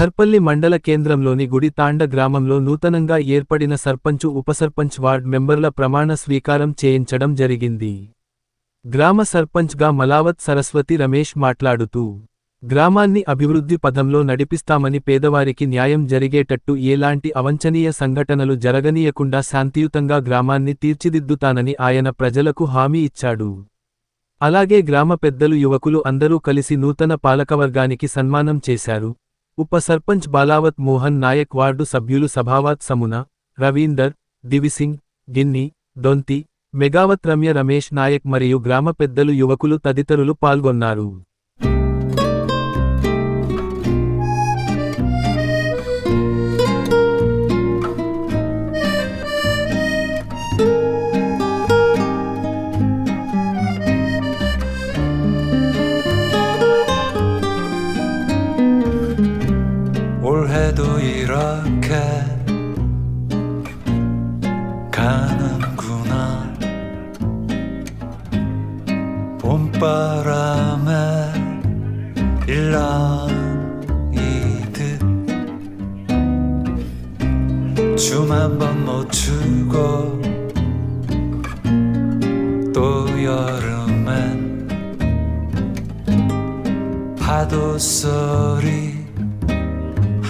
ధర్పల్లి మండల కేంద్రంలోని గుడితాండ గ్రామంలో నూతనంగా ఏర్పడిన సర్పంచు ఉపసర్పంచ్ వార్డ్ మెంబర్ల ప్రమాణ స్వీకారం చేయించడం జరిగింది. గ్రామ సర్పంచ్గా మలావత్ సరస్వతి రమేష్ మాట్లాడుతూ గ్రామాన్ని అభివృద్ధి పథంలో నడిపిస్తామని పేదవారికి న్యాయం జరిగేటట్టు ఎలాంటి అవంచనీయ సంఘటనలు జరగనీయకుండా శాంతియుతంగా గ్రామాన్ని తీర్చిదిద్దుతానని ఆయన ప్రజలకు హామీ ఇచ్చాడు. అలాగే గ్రామ పెద్దలు యువకులు అందరూ కలిసి నూతన పాలకవర్గానికి సన్మానం చేశారు. ఉప సర్పంచ్ బాలావత్ మోహన్ నాయక్ వార్డు సభ్యులు సభావాత్ సమున రవీందర్ దివిసింగ్ గిన్ని దొంతి మెగావత్ రమ్య రమేష్ నాయక్ మరియు గ్రామ పెద్దలు యువకులు తదితరులు పాల్గొన్నారు. 올해도 이렇게 가는구나. 봄바람에 일랑이듯 춤 한 번 못 추고 또 여름엔 파도 소리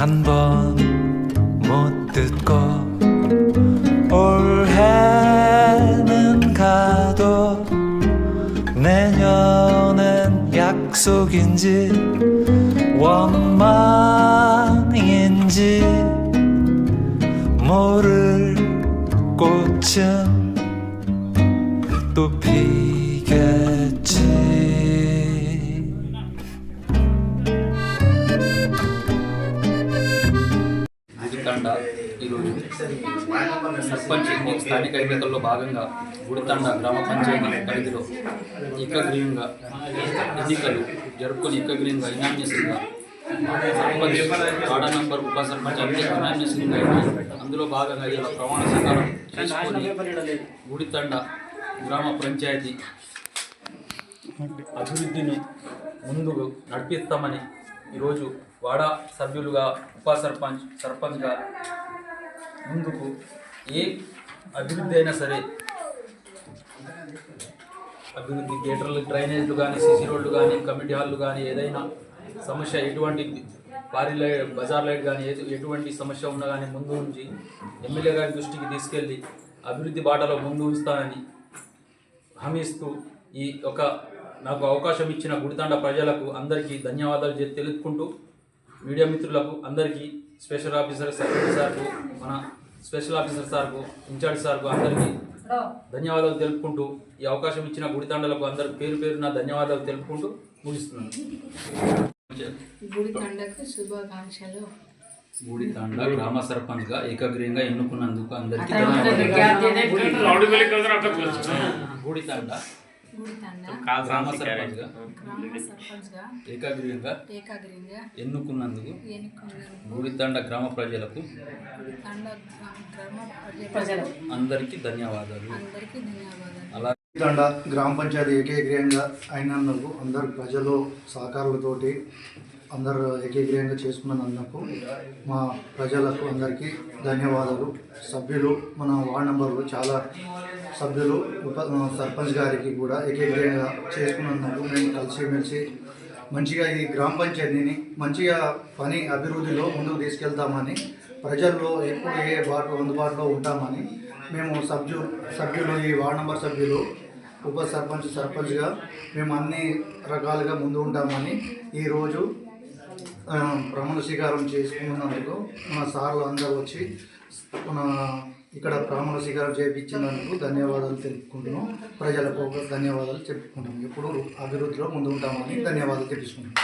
한 번 못 듣고 올해는 가도 내년엔 약속인지 원망인지 모를 꽃은 또 피 గుడితండ ఈరోజు. సర్పంచ్ స్థానిక ఎన్నికల్లో భాగంగా గుడితండ గ్రామ పంచాయతీ పరిధిలో ఏకగ్రీవంగా ఎన్నికలు జరుపుకొని ఏకగ్రీవంగా ఇనామినేషన్గా సర్పంచ్ వార్డా నంబర్ ఉప సర్పంచ్ అన్ని ఇనామినేషన్గా అందులో భాగంగా ఇలా ప్రమాణ స్వీకారం చేసుకొని గుడితండ గ్రామ పంచాయతీ అభివృద్ధిని ముందుకు నడిపిస్తామని ఈరోజు వాడా సభ్యులుగా ఉప సర్పంచ్ సర్పంచ్గా ముందుకు ఏ అభివృద్ధి అయినా సరే అభివృద్ధి థియేటర్లు డ్రైనేజ్లు కానీ సీసీ రోడ్లు కానీ కమిటీ హాల్లు కానీ ఏదైనా సమస్య ఎటువంటి భారీ లైట్ బజార్ లైట్ కానీ ఏది ఎటువంటి సమస్య ఉన్నా కానీ ముందు ఉంచి ఎమ్మెల్యే గారి దృష్టికి తీసుకెళ్ళి అభివృద్ధి బాటలో ముందు ఉంచుతానని హామీ ఇస్తూ ఈ ఒక నాకు అవకాశం ఇచ్చిన గుడితాండ ప్రజలకు అందరికీ ధన్యవాదాలు తెలుపుకుంటూ మీడియా మిత్రులకు అందరికీ స్పెషల్ ఆఫీసర్ సెక్రటరీ సార్కు మన స్పెషల్ ఆఫీసర్ సార్కు ఇన్ఛార్జ్ సార్కు అందరికీ ధన్యవాదాలు తెలుపుకుంటూ ఈ అవకాశం ఇచ్చిన గుడితాండలకు అందరికి పేరు పేరున ధన్యవాదాలు తెలుపుకుంటూ ముగిస్తున్నాను. గుడి తండకు శుభాకాంక్షలు. గుడితాండ గ్రామ సర్పంచ్గా ఏకగ్రీయంగా ఎన్నుకున్నందుకు అందరికీ ధన్యవాదాలు. గుడితాండ గుడి తండ గ్రామ సర్పంచ్గా. గ్రామ సర్పంచ్గా? ఏకగ్రీయంగా ఏకాగ్రీయంగా ఎన్నుకున్నందుకు గుడితండ గ్రామ ప్రజలకు అందరికీ ధన్యవాదాలు. అందరికీ ధన్యవాదాలు. అలా తండ గ్రామ పంచాయతీ ఏకగ్రీయంగా అయినందుకు అందరు ప్రజలు సహకారులతోటి అందరు ఏకగ్రీయంగా చేసుకున్నందుకు మా ప్రజలకు అందరికీ ధన్యవాదాలు. సభ్యులు మన వార్డ్ నెంబర్లు చాలా సభ్యులు ఉప సర్పంచ్ గారికి కూడా ఏకగ్రీయంగా చేసుకున్నందుకు మేము కలిసిమెలిసి మంచిగా ఈ గ్రామ పంచాయతీని మంచిగా పని అభివృద్ధిలో ముందుకు తీసుకెళ్తామని ప్రజల్లో ఎప్పుడు ఏ బాటు అందుబాటులో ఉంటామని మేము సభ్యు సభ్యులు ఈ వార్డ్ నెంబర్ సభ్యులు ఉప సర్పంచ్ సర్పంచ్గా మేము అన్ని రకాలుగా ముందు ఉంటామని ఈరోజు భ్రమణ ప్రమాణ చేసుకున్నందుకు మన సార్లు అందరూ వచ్చి మన ఇక్కడ భ్రమణ స్వీకారం చేయించినందుకు ధన్యవాదాలు తెలుపుకుంటున్నాం. ప్రజలకు ఒక ధన్యవాదాలు చెప్పుకుంటాం ఎప్పుడు అభివృద్ధిలో ముందు ఉంటామని ధన్యవాదాలు తెలుసుకుంటాం